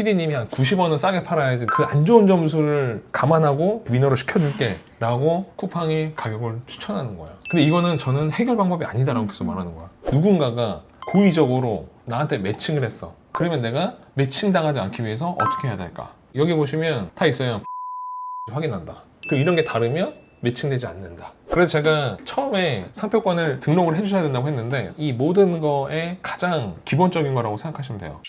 PD님이 한 90원은 싸게 팔아야지 그 안 좋은 점수를 감안하고 위너로 시켜줄게 라고 쿠팡이 가격을 추천하는 거야. 근데 이거는 저는 해결 방법이 아니다라고 계속 말하는 거야. 누군가가 고의적으로 나한테 매칭을 했어. 그러면 내가 매칭 당하지 않기 위해서 어떻게 해야 될까? 여기 보시면 다 있어요. 확인한다. 그럼 이런 게 다르면 매칭되지 않는다. 그래서 제가 처음에 상표권을 등록을 해주셔야 된다고 했는데 이 모든 거에 가장 기본적인 거라고 생각하시면 돼요.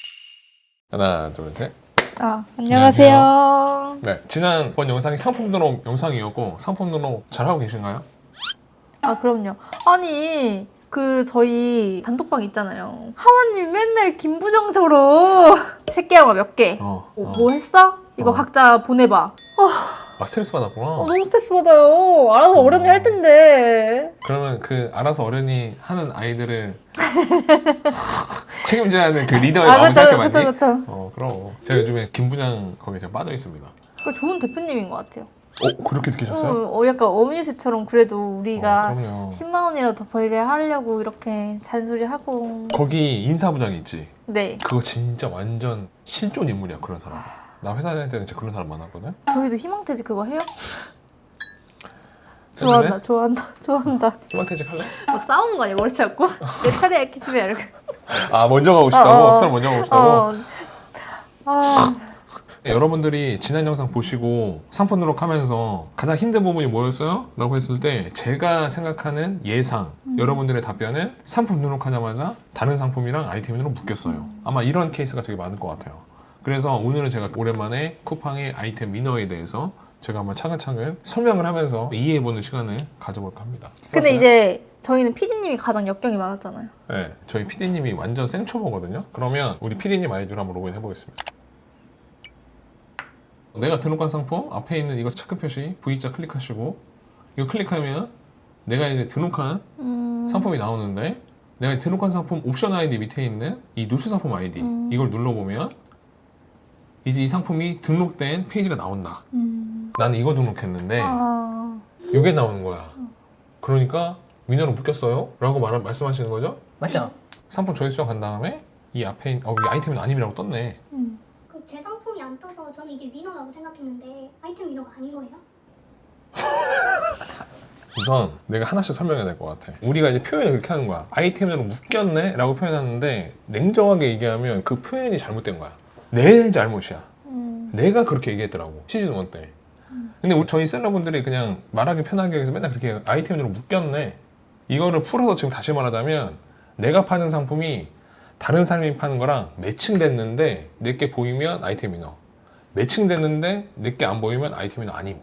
하나, 둘, 셋. 아, 안녕하세요. 네, 지난번 영상이 상품 등록 영상이었고 상품 등록 잘 하고 계신가요? 아, 그럼요. 아니, 그 저희 단톡방 있잖아요. 하원님 맨날 김부정적으로 새끼 영화 몇 개. 어. 뭐, 뭐 했어? 이거 어. 각자 보내봐. 아 스트레스 받았구나. 어, 너무 스트레스 받아요. 알아서 어른이 할 텐데. 그러면 그 알아서 어른이 하는 아이들을 책임져야 하는 그 리더의 아, 마음 그쵸, 생각해봤니? 그쵸, 그쵸. 어, 그럼. 제가 요즘에 김부장 거기에 제가 빠져 있습니다. 그 좋은 대표님인 것 같아요. 어, 그렇게 느끼셨어요? 어, 어, 약간 어머니세처럼 그래도 우리가 어, 그럼요. 10만 원이라도 더 벌게 하려고 이렇게 잔소리하고. 거기 인사부장이 있지. 네. 그거 진짜 완전 실존 인물이야 그런 사람. 나 회사 다닐 때는 진짜 그런 사람 만났거든. 저희도 희망퇴직 그거 해요? 좋아한다, 좋아한다, 좋아한다. 희망퇴직 할래? 막 싸우는 거 아니야 머리 잡고 내 차례야 기집애 이렇게 아 먼저 가고 싶다고? 어, 어. 사람 먼저 가고 싶다고? 어. 아 여러분들이 지난 영상 보시고 상품 등록하면서 가장 힘든 부분이 뭐였어요? 라고 했을 때 제가 생각하는 예상 여러분들의 답변은 상품 등록하자마자 다른 상품이랑 아이템으로 묶였어요 아마 이런 케이스가 되게 많을 것 같아요 그래서 오늘은 제가 오랜만에 쿠팡의 아이템 위너에 대해서 제가 한번 차근차근 설명을 하면서 이해해보는 시간을 가져볼까 합니다 근데 맞아요? 이제 저희는 PD님이 가장 역경이 많았잖아요 네, 저희 PD님이 완전 생초보거든요. 그러면 우리 PD님 아이디로 한번 로그인 해보겠습니다. 내가 등록한 상품 앞에 있는 이거 체크 표시 V자 클릭하시고 이거 클릭하면 내가 이제 등록한 음... 상품이 나오는데 내가 등록한 상품 옵션 아이디 밑에 있는 이 누수 상품 아이디 음. 이걸 눌러보면 이제 이 상품이 등록된 페이지가 나온다. 음... 나는 이거 등록했는데 아... 이게 나오는 거야. 그러니까 위너로 묶였어요? 라고 말, 말씀하시는 거죠? 맞죠? 상품 조회 수정 간 다음에 이 앞에 있- 어, 이 아이템은 아님이라고 떴네. 음. 그 제 상품이 안 떠서 저는 이게 위너라고 생각했는데 아이템 위너가 아닌 거예요? 우선 내가 하나씩 설명해야 될 것 같아. 우리가 이제 표현을 그렇게 하는 거야. 아이템으로 묶였네? 라고 표현하는데 냉정하게 얘기하면 그 표현이 잘못된 거야. 내 잘못이야. 음... 내가 그렇게 얘기했더라고. 시즌 1 때. 근데 우리 저희 셀러분들이 그냥 말하기 편하게 해서 맨날 그렇게 아이템으로 묶였네. 이거를 풀어서 지금 다시 말하자면 내가 파는 상품이 다른 사람이 파는 거랑 매칭됐는데 내게 보이면 아이템이 너. 매칭됐는데 내게 안 보이면 아이템이 너 아님.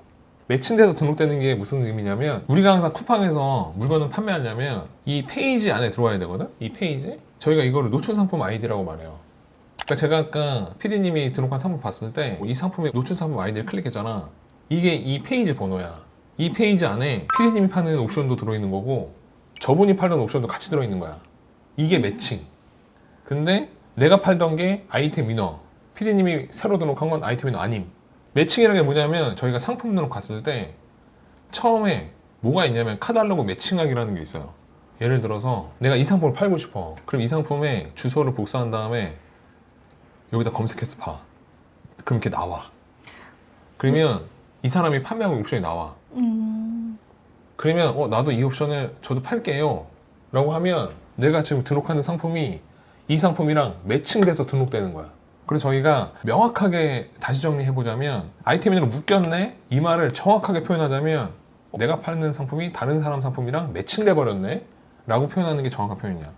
매칭돼서 등록되는 게 무슨 의미냐면 우리가 항상 쿠팡에서 물건을 판매하려면 이 페이지 안에 들어와야 되거든? 이 페이지? 저희가 이거를 노출 상품 아이디라고 말해요. 그러니까 제가 아까 PD님이 등록한 상품 봤을 때 이 상품의 노출 상품 아이디를 클릭했잖아. 이게 이 페이지 번호야. 이 페이지 안에 PD님이 파는 옵션도 들어있는 거고 저분이 팔던 옵션도 같이 들어있는 거야. 이게 매칭. 근데 내가 팔던 게 아이템 위너. PD님이 새로 등록한 건 아이템 위너 아님. 매칭이라는 게 뭐냐면 저희가 상품 등록 갔을 때 처음에 뭐가 있냐면 카달로그 매칭하기라는 게 있어요. 예를 들어서 내가 이 상품을 팔고 싶어. 그럼 이 상품의 주소를 복사한 다음에 여기다 검색해서 봐. 그럼 이렇게 나와. 그러면 이 사람이 판매하고 옵션이 나와. 음... 그러면 어 나도 이 옵션을 저도 팔게요. 라고 하면 내가 지금 등록하는 상품이 이 상품이랑 매칭돼서 등록되는 거야. 그래서 저희가 명확하게 다시 정리해 보자면 아이템으로 묶였네 이 말을 정확하게 표현하자면 내가 파는 상품이 다른 사람 상품이랑 매칭돼 버렸네 라고 표현하는 게 정확한 표현이야.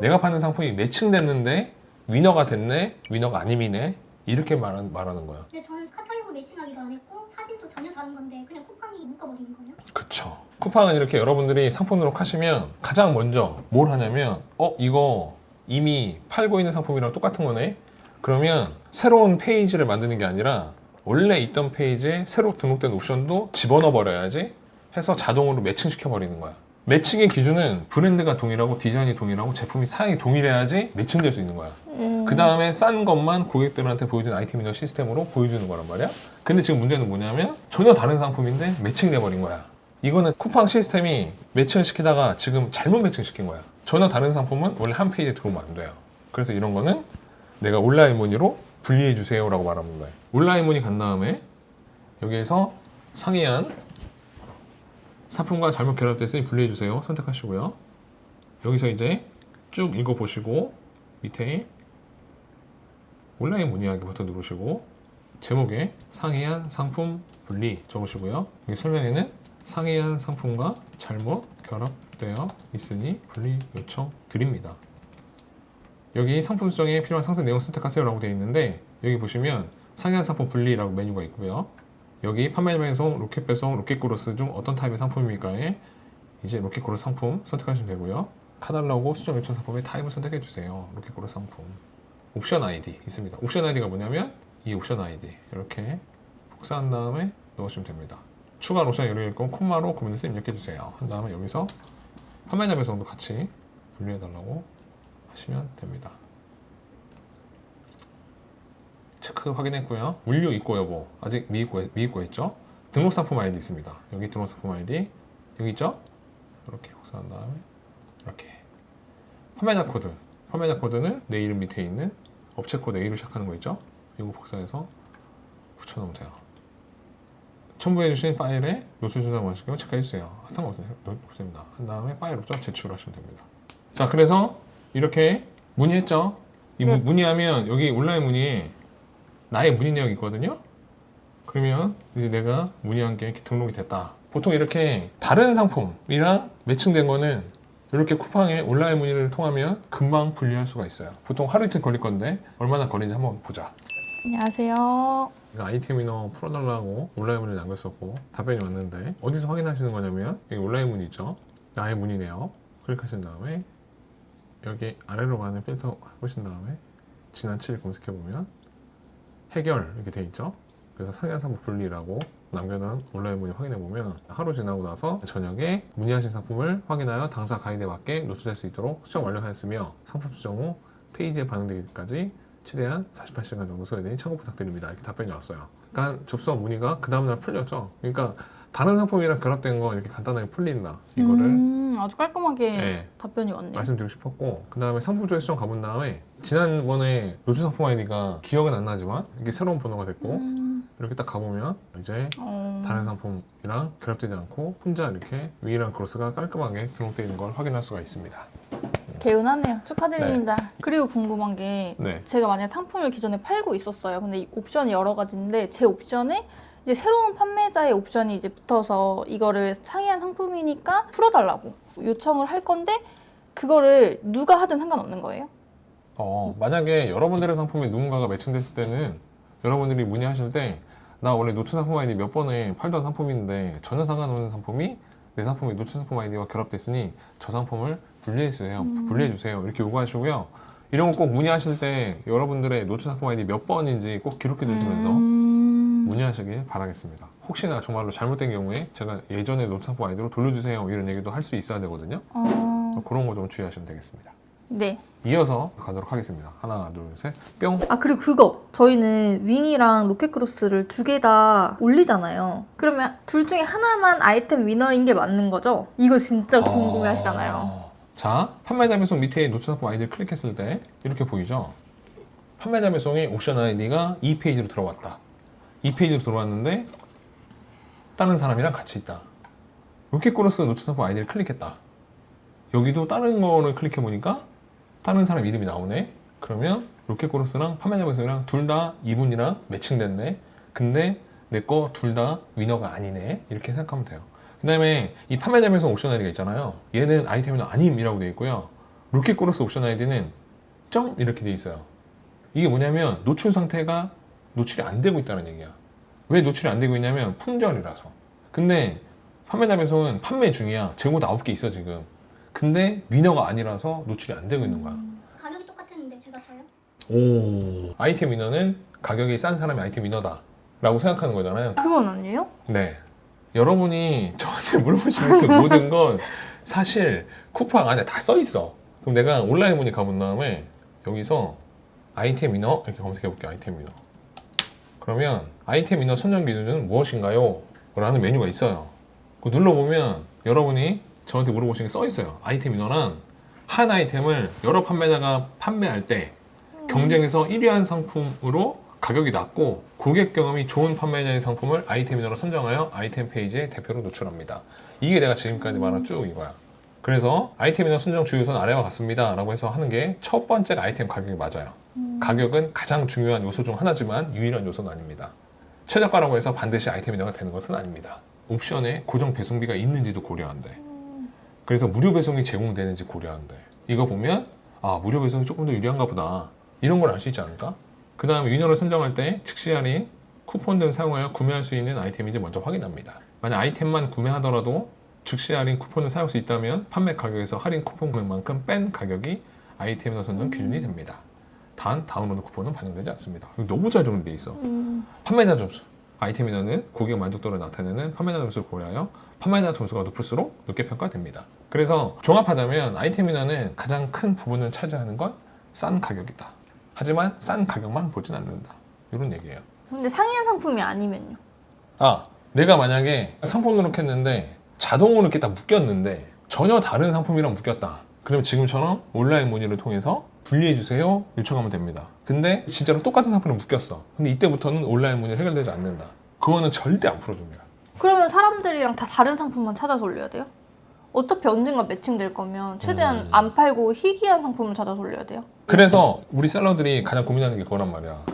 내가 파는 상품이 매칭됐는데 위너가 됐네 위너가 아님이네 이렇게 말하는, 말하는 거야. 근데 저는 카탈로그 매칭하기도 안 했고 사진도 전혀 다른 건데 그냥 쿠팡이 묶어버리는 거예요? 그쵸. 쿠팡은 이렇게 여러분들이 상품 등록하시면 가장 먼저 뭘 하냐면 어 이거 이미 팔고 있는 상품이랑 똑같은 거네. 그러면 새로운 페이지를 만드는 게 아니라 원래 있던 페이지에 새로 등록된 옵션도 집어넣어 버려야지 해서 자동으로 매칭시켜 버리는 거야. 매칭의 기준은 브랜드가 동일하고 디자인이 동일하고 제품이 사양이 동일해야지 매칭될 수 있는 거야. 음... 그 다음에 싼 것만 고객들한테 보여주는 아이템 이너 시스템으로 보여주는 거란 말이야. 근데 지금 문제는 뭐냐면 전혀 다른 상품인데 매칭돼 버린 거야. 이거는 쿠팡 시스템이 매칭을 시키다가 지금 잘못 매칭시킨 거야. 전혀 다른 상품은 원래 한 페이지에 들어오면 안 돼요. 그래서 이런 거는 내가 온라인 문의로 분리해 주세요라고 말하는 거예요. 온라인 문의 간 다음에 여기에서 상이한 상품과 잘못 결합됐으니 분리해 주세요. 선택하시고요. 여기서 이제 쭉 읽어 보시고 밑에 온라인 문의하기 버튼 누르시고 제목에 상이한 상품 분리 적으시고요. 여기 설명에는 상이한 상품과 잘못 결합되어 있으니 분리 요청 드립니다. 여기 상품 수정에 필요한 상세 내용 선택하세요라고 되어 있는데 여기 보시면 상이한 상품 분리라고 메뉴가 있고요. 여기 판매 배송, 로켓 배송, 로켓 그로스 중 어떤 타입의 상품입니까에 이제 로켓 그로스 상품 선택하시면 되고요. 카달로그 수정 요청 상품의 타입을 선택해 주세요. 로켓 그로스 상품. 옵션 아이디 있습니다. 옵션 아이디가 뭐냐면 이 옵션 아이디 이렇게 복사한 다음에 넣으시면 됩니다. 추가 옵션 예를 읽고 콤마로 구매해서 입력해 주세요. 한 다음에 여기서 판매자 배송도 같이 분류해 달라고 하시면 됩니다. 체크 확인했고요. 물류 입고 여부 아직 미입고 미입고 있죠? 등록 상품 아이디 있습니다. 여기 등록 상품 아이디 여기 있죠? 이렇게 복사한 다음에 이렇게 판매자 코드 판매자 코드는 내 이름 밑에 있는 업체 코드 A로 시작하는 거 있죠? 이거 복사해서 붙여놓으면 돼요. 첨부해주신 파일에 노출 준다고 하시고 체크해주세요. 상관없어요. 없습니다. 한 다음에 파일 업적 제출하시면 됩니다. 자, 그래서 이렇게 문의했죠? 이 무- 네. 문의하면 여기 온라인 문의에 나의 문의 내역이 있거든요? 그러면 이제 내가 문의한 게 이렇게 등록이 됐다. 보통 이렇게 다른 상품이랑 매칭된 거는 이렇게 쿠팡에 온라인 문의를 통하면 금방 분리할 수가 있어요. 보통 하루 이틀 걸릴 건데 얼마나 걸리는지 한번 보자. 안녕하세요. 아이템 위너 풀어달라고 온라인 문의 남겼었고 답변이 왔는데 어디서 확인하시는 거냐면 여기 온라인 문의 있죠 나의 문의네요 클릭하신 다음에 여기 아래로 가는 필터 보신 다음에 지난 7일 검색해 보면 해결 이렇게 돼 있죠 그래서 상향 상품 분리라고 남겨놓은 온라인 문의 확인해 보면 하루 지나고 나서 저녁에 문의하신 상품을 확인하여 당사 가이드에 맞게 노출될 수 있도록 수정 완료하였으며 상품 수정 후 페이지에 반영되기까지 최대한 48시간 정도 소요되니 참고 부탁드립니다. 이렇게 답변이 왔어요. 그러니까 접수한 문의가 그 다음날 풀렸죠. 그러니까 다른 상품이랑 결합된 거 이렇게 간단하게 풀린다. 이거를 음, 아주 깔끔하게 네. 답변이 왔네요. 말씀드리고 싶었고 그 다음에 상품조회 수정 가본 다음에 지난번에 노출 상품 아이디가 기억은 안 나지만 이게 새로운 번호가 됐고 음, 이렇게 딱 가보면 이제 어, 다른 상품이랑 결합되지 않고 혼자 이렇게 위랑 크로스가 깔끔하게 등록되어 있는 걸 확인할 수가 있습니다. 개운하네요. 축하드립니다. 그리고 궁금한 게 네. 제가 만약 상품을 기존에 팔고 있었어요. 근데 이 옵션이 여러 가지인데 제 옵션에 이제 새로운 판매자의 옵션이 이제 붙어서 이거를 상이한 상품이니까 풀어달라고 요청을 할 건데 그거를 누가 하든 상관없는 거예요? 어, 만약에 여러분들의 상품에 누군가가 매칭됐을 때는 여러분들이 문의하실 때 나 원래 노출 상품 아이디 몇 번에 팔던 상품인데 전혀 상관없는 상품이 내 상품이 노출 상품 아이디와 결합됐으니 저 상품을 분리해 주세요. 분리해 주세요. 이렇게 요구하시고요. 이런 거 꼭 문의하실 때 여러분들의 노출 상품 아이디 몇 번인지 꼭 기록해 두시면서 음, 문의하시길 바라겠습니다. 혹시나 정말로 잘못된 경우에 제가 예전에 노출 상품 아이디로 돌려주세요 이런 얘기도 할 수 있어야 되거든요. 어, 그런 거 좀 주의하시면 되겠습니다. 네. 이어서 가도록 하겠습니다. 하나, 둘, 셋, 뿅. 아 그리고 그거 저희는 윙이랑 로켓크로스를 두 개 다 올리잖아요. 그러면 둘 중에 하나만 아이템 위너인 게 맞는 거죠? 이거 진짜 궁금해 하시잖아요. 어. 자, 판매자 배송 밑에 노출 상품 아이디를 클릭했을 때 이렇게 보이죠? 판매자 배송의 옵션 아이디가 이 페이지로 들어왔다. 이 페이지로 들어왔는데 다른 사람이랑 같이 있다. 로켓코러스 노출 상품 아이디를 클릭했다. 여기도 다른 거를 클릭해 보니까 다른 사람 이름이 나오네. 그러면 로켓코러스랑 배송이랑 둘 다 이분이랑 매칭됐네. 근데 내 거 둘 다 위너가 아니네. 이렇게 생각하면 돼요. 그 다음에 이 판매자 배송 옵션 아이디가 있잖아요. 얘는 아이템 위너 아님이라고 되어 있고요. 로켓코러스 옵션 아이디는 점 이렇게 되어 있어요. 이게 뭐냐면 노출 상태가 노출이 안 되고 있다는 얘기야. 왜 노출이 안 되고 있냐면 품절이라서. 근데 판매자 배송은 판매 중이야. 재고도 9개 있어 지금. 근데 위너가 아니라서 노출이 안 되고 있는 거야. 가격이 똑같았는데 제가 줘요? 오. 아이템 위너는 가격이 싼 사람이 아이템 위너다. 라고 생각하는 거잖아요. 그건 아니에요? 네. 여러분이 저한테 물어보시는 그 모든 건 사실 쿠팡 안에 다 써 있어. 그럼 내가 온라인 문의 가본 다음에 여기서 아이템 위너 이렇게 검색해 볼게요. 아이템 위너. 그러면 아이템 위너 선정 기준은 무엇인가요? 라는 메뉴가 있어요. 그 눌러보면 여러분이 저한테 물어보신 게 써 있어요. 아이템 위너란 한 아이템을 여러 판매자가 판매할 때 경쟁에서 1위한 상품으로 가격이 낮고 고객 경험이 좋은 판매자의 상품을 아이템 위너로 선정하여 아이템 페이지에 대표로 노출합니다. 이게 내가 지금까지 말한 쭉 이거야. 그래서 아이템 위너 선정 주요소는 아래와 같습니다. 라고 해서 하는 게 첫 번째가 아이템 가격이 맞아요. 가격은 가장 중요한 요소 중 하나지만 유일한 요소는 아닙니다. 최저가라고 해서 반드시 아이템 위너가 되는 것은 아닙니다. 옵션에 고정 배송비가 있는지도 고려한대. 그래서 무료 배송이 제공되는지 고려한대. 이거 보면 아 무료 배송이 조금 더 유리한가 보다. 이런 걸 알 수 있지 않을까? 그 다음에 위너를 선정할 때 즉시 할인, 쿠폰 등 사용하여 구매할 수 있는 아이템인지 먼저 확인합니다. 만약 아이템만 구매하더라도 즉시 할인 쿠폰을 사용할 수 있다면 판매 가격에서 할인 쿠폰 금액만큼 뺀 가격이 아이템 선정 기준이 됩니다. 단 다운로드 쿠폰은 반영되지 않습니다. 너무 잘 정리돼 있어. 음. 판매자 점수. 아이템 인어는 고객 만족도를 나타내는 판매자 점수를 고려하여 판매자 점수가 높을수록 높게 평가됩니다. 그래서 종합하자면 아이템 인어는 가장 큰 부분을 차지하는 건 싼 가격이다. 하지만 싼 가격만 보진 않는다. 이런 얘기예요. 근데 상이한 상품이 아니면요. 아, 내가 만약에 상품 등록했는데 자동으로 이렇게 딱 묶였는데 전혀 다른 상품이랑 묶였다. 그럼 지금처럼 온라인 문의를 통해서 분리해 주세요 요청하면 됩니다. 근데 진짜로 똑같은 상품을 묶였어. 근데 이때부터는 온라인 문의 해결되지 않는다. 그거는 절대 안 풀어줍니다. 그러면 사람들이랑 다 다른 상품만 찾아서 올려야 돼요? 어차피 언젠가 매칭될 거면 최대한 음. 안 팔고 희귀한 상품을 찾아서 올려야 돼요? 그래서 우리 셀러들이 가장 고민하는 게 그거란 말이야.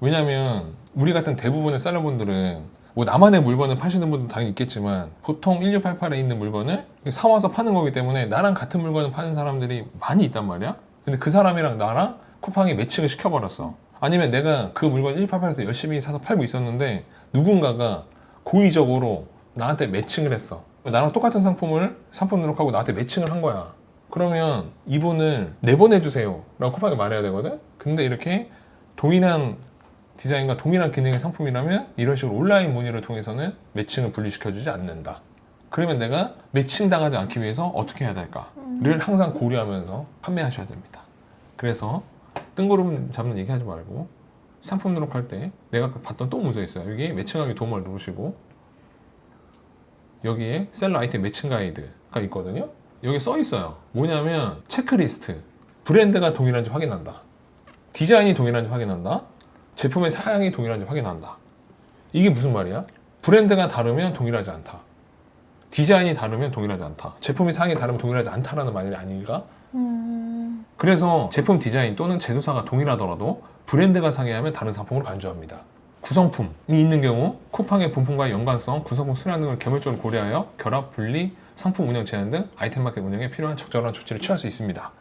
왜냐면 우리 같은 대부분의 셀러분들은 뭐 나만의 물건을 파시는 분도 당연히 있겠지만 보통 1688에 있는 물건을 사와서 파는 거기 때문에 나랑 같은 물건을 파는 사람들이 많이 있단 말이야. 근데 그 사람이랑 나랑 쿠팡이 매칭을 시켜버렸어. 아니면 내가 그 물건 1688에서 열심히 사서 팔고 있었는데 누군가가 고의적으로 나한테 매칭을 했어. 나랑 똑같은 상품을 상품 등록하고 나한테 매칭을 한 거야. 그러면 이분을 내보내주세요. 라고 쿠팡이 말해야 되거든? 근데 이렇게 동일한 디자인과 동일한 기능의 상품이라면 이런 식으로 온라인 문의를 통해서는 매칭을 분리시켜주지 않는다. 그러면 내가 매칭당하지 않기 위해서 어떻게 해야 될까를 항상 고려하면서 판매하셔야 됩니다. 그래서 뜬구름 잡는 얘기 하지 말고 상품 등록할 때 내가 봤던 또 문서 있어요. 여기 매칭하기 도움을 누르시고 여기에 셀러 아이템 매칭 가이드가 있거든요. 여기 써 있어요. 뭐냐면 체크리스트. 브랜드가 동일한지 확인한다. 디자인이 동일한지 확인한다. 제품의 사양이 동일한지 확인한다. 이게 무슨 말이야? 브랜드가 다르면 동일하지 않다. 디자인이 다르면 동일하지 않다. 제품의 사양이 다르면 동일하지 않다라는 말이 아닐까? 음... 그래서 제품 디자인 또는 제조사가 동일하더라도 브랜드가 상이하면 다른 상품으로 간주합니다. 구성품이 있는 경우 쿠팡의 분품과의 연관성, 구성품 수량 등을 개별적으로 고려하여 결합, 분리, 상품 운영 제한 등 아이템 마켓 운영에 필요한 적절한 조치를 취할 수 있습니다.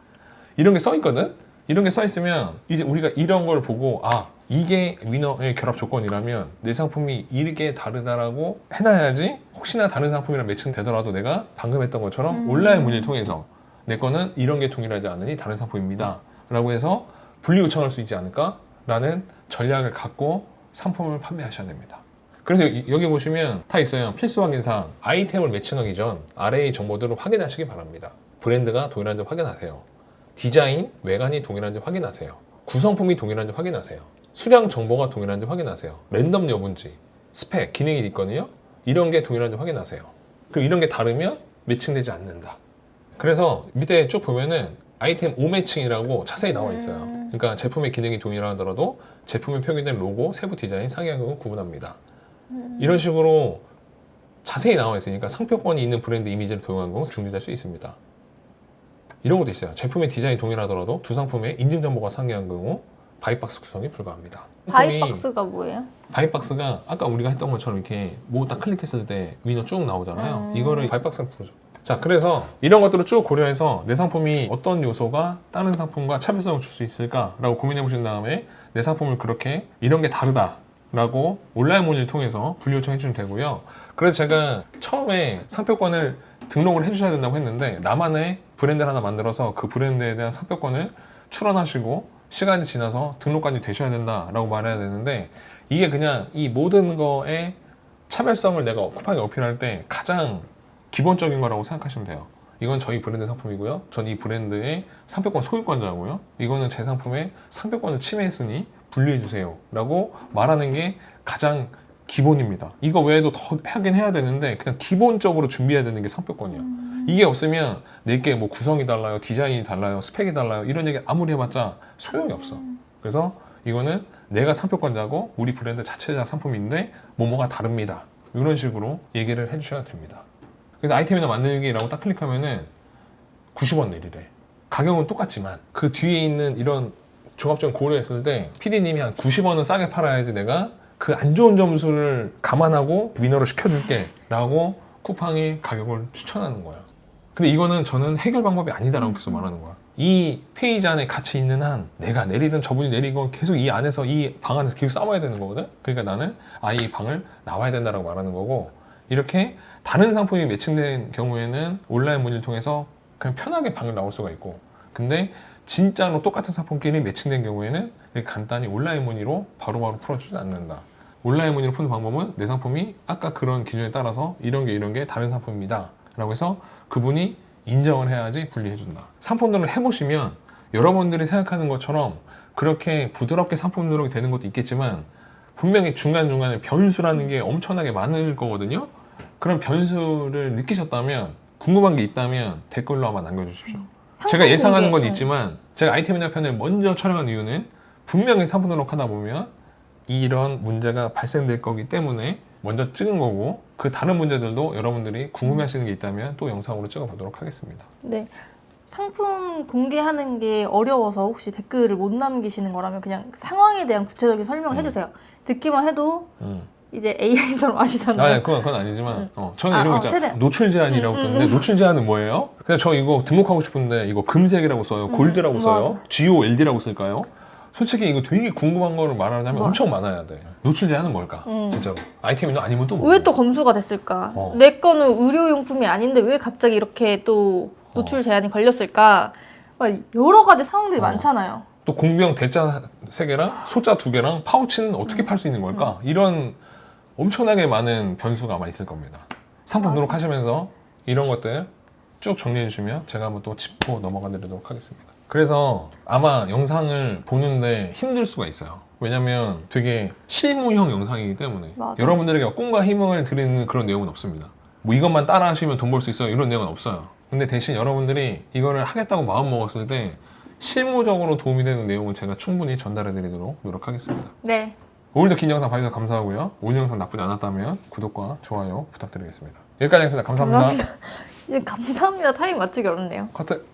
이런 게 써 있거든? 이런 게 써 있으면 이제 우리가 이런 걸 보고 아 이게 위너의 결합 조건이라면 내 상품이 이게 다르다라고 해놔야지 혹시나 다른 상품이랑 매칭되더라도 내가 방금 했던 것처럼 음. 온라인 문의를 통해서 내 거는 이런 게 동일하지 않으니 다른 상품입니다. 라고 해서 분리 요청할 수 있지 않을까? 라는 전략을 갖고 상품을 판매하셔야 됩니다. 그래서 이- 여기 보시면 다 있어요. 필수 확인사항. 아이템을 매칭하기 전 아래의 정보들을 확인하시기 바랍니다. 브랜드가 동일한지 확인하세요. 디자인, 외관이 동일한지 확인하세요. 구성품이 동일한지 확인하세요. 수량 정보가 동일한지 확인하세요. 랜덤 여부인지, 스펙, 기능이 있거든요. 이런 게 동일한지 확인하세요. 그리고 이런 게 다르면 매칭되지 않는다. 그래서 밑에 쭉 보면은 아이템 5매칭이라고 자세히 나와 있어요. 음. 그러니까 제품의 기능이 동일하더라도 제품에 표기된 로고, 세부 디자인, 상향을 구분합니다. 이런 식으로 자세히 나와 있으니까 상표권이 있는 브랜드 이미지를 도용한 경우 중지될 수 있습니다. 이런 것도 있어요. 제품의 디자인이 동일하더라도 두 상품의 인증 정보가 상이한 경우 바이박스 구성이 불가합니다. 바이박스가 뭐예요? 바이박스가 아까 우리가 했던 것처럼 이렇게 뭐 딱 클릭했을 때 위너 쭉 나오잖아요. 음. 이거를 바이박스로 부르죠. 자, 그래서 이런 것들을 쭉 고려해서 내 상품이 어떤 요소가 다른 상품과 차별성을 줄 수 있을까라고 고민해 보신 다음에 내 상품을 그렇게 이런 게 다르다 라고 온라인 문의를 통해서 분리 요청해 주시면 되고요. 그래서 제가 처음에 상표권을 등록을 해주셔야 된다고 했는데 나만의 브랜드를 하나 만들어서 그 브랜드에 대한 상표권을 출원하시고 시간이 지나서 등록관이 되셔야 된다라고 말해야 되는데 이게 그냥 이 모든 거에 차별성을 내가 쿠팡에 어필할 때 가장 기본적인 거라고 생각하시면 돼요. 이건 저희 브랜드 상품이고요. 전 이 브랜드의 상표권 소유권자고요. 이거는 제 상품의 상표권을 침해했으니 분리해 주세요. 라고 말하는 게 가장 기본입니다. 이거 외에도 더 하긴 해야 되는데 그냥 기본적으로 준비해야 되는 게 상표권이야. 이게 없으면 내게 뭐 구성이 달라요, 디자인이 달라요, 스펙이 달라요 이런 얘기 아무리 해봤자 소용이 없어. 그래서 이거는 내가 상표권자고 우리 브랜드 자체적 상품인데 뭐뭐가 다릅니다. 이런 식으로 얘기를 해주셔야 됩니다. 그래서 아이템이나 만들기라고 딱 클릭하면은 90원 내리래. 가격은 똑같지만 그 뒤에 있는 이런 종합점 고려했을 때 PD님이 한 90원은 싸게 팔아야지 내가 그 안 좋은 점수를 감안하고 위너로 시켜줄게 라고 쿠팡이 가격을 추천하는 거야. 근데 이거는 저는 해결 방법이 아니다라고 계속 말하는 거야. 이 페이지 안에 같이 있는 한 내가 내리든 저분이 내리건 계속 이 안에서 이 방 안에서 계속 싸워야 되는 거거든. 그러니까 나는 아예 이 방을 나와야 된다라고 말하는 거고 이렇게 다른 상품이 매칭된 경우에는 온라인 문의를 통해서 그냥 편하게 방을 나올 수가 있고 근데 진짜로 똑같은 상품끼리 매칭된 경우에는 이렇게 간단히 온라인 문의로 바로바로 풀어주지 않는다. 온라인 문의로 푸는 방법은 내 상품이 아까 그런 기준에 따라서 이런 게 이런 게 다른 상품입니다. 라고 해서 그분이 인정을 해야지 분리해준다. 상품 등록 해보시면 여러분들이 생각하는 것처럼 그렇게 부드럽게 상품 등록이 되는 것도 있겠지만 분명히 중간중간에 변수라는 게 엄청나게 많을 거거든요. 그런 변수를 느끼셨다면 궁금한 게 있다면 댓글로 한번 남겨주십시오. 제가 예상하는 건. 있지만 제가 아이템이나 편을 먼저 촬영한 이유는 분명히 상품 등록하다 보면 이런 문제가 발생될 거기 때문에 먼저 찍은 거고 그 다른 문제들도 여러분들이 궁금해하시는 게 있다면 또 영상으로 찍어보도록 하겠습니다. 네. 상품 공개하는 게 어려워서 혹시 댓글을 못 남기시는 거라면 그냥 상황에 대한 구체적인 설명을 음. 해주세요. 듣기만 해도 음. 이제 AI처럼 아시잖아요. 아, 그건, 그건 아니지만 음. 어, 저는 아, 이런 거 어, 있잖아요. 최대한. 노출 제한이라고 음, 음, 뜨는데 노출 제한은 뭐예요? 그냥 저 이거 등록하고 싶은데 이거 금색이라고 써요, 음, 골드라고 음, 써요. GOLD라고 쓸까요? 솔직히 이거 되게 궁금한 거를 말하자면 맞아. 엄청 많아야 돼. 노출 제한은 뭘까? 음. 진짜로 아이템이 아니면 또왜 뭐고? 또 검수가 됐을까? 어. 내 거는 의료용품이 아닌데 왜 갑자기 이렇게 또 노출 어. 제한이 걸렸을까? 막 여러 가지 상황들이 어. 많잖아요. 또 공병 대자 세 개랑 소자 두 개랑 파우치는 어떻게 음. 팔수 있는 걸까? 이런 엄청나게 많은 변수가 아마 있을 겁니다. 상품 맞아. 등록하시면서 이런 것들 쭉 정리해 주시면 제가 한번 또 짚고 넘어가 드리도록 하겠습니다. 그래서 아마 영상을 보는데 힘들 수가 있어요. 왜냐면 되게 실무형 영상이기 때문에 맞아. 여러분들에게 꿈과 희망을 드리는 그런 내용은 없습니다. 뭐 이것만 따라 하시면 돈 벌 수 있어요. 이런 내용은 없어요. 근데 대신 여러분들이 이거를 하겠다고 마음 먹었을 때 실무적으로 도움이 되는 내용은 제가 충분히 전달해 드리도록 노력하겠습니다. 네. 오늘도 긴 영상 봐주셔서 감사하고요. 오늘 영상 나쁘지 않았다면 구독과 좋아요 부탁드리겠습니다. 여기까지 하겠습니다. 감사합니다. 감사합니다. 이제 감사합니다. 타임 맞추기 어렵네요. 커트.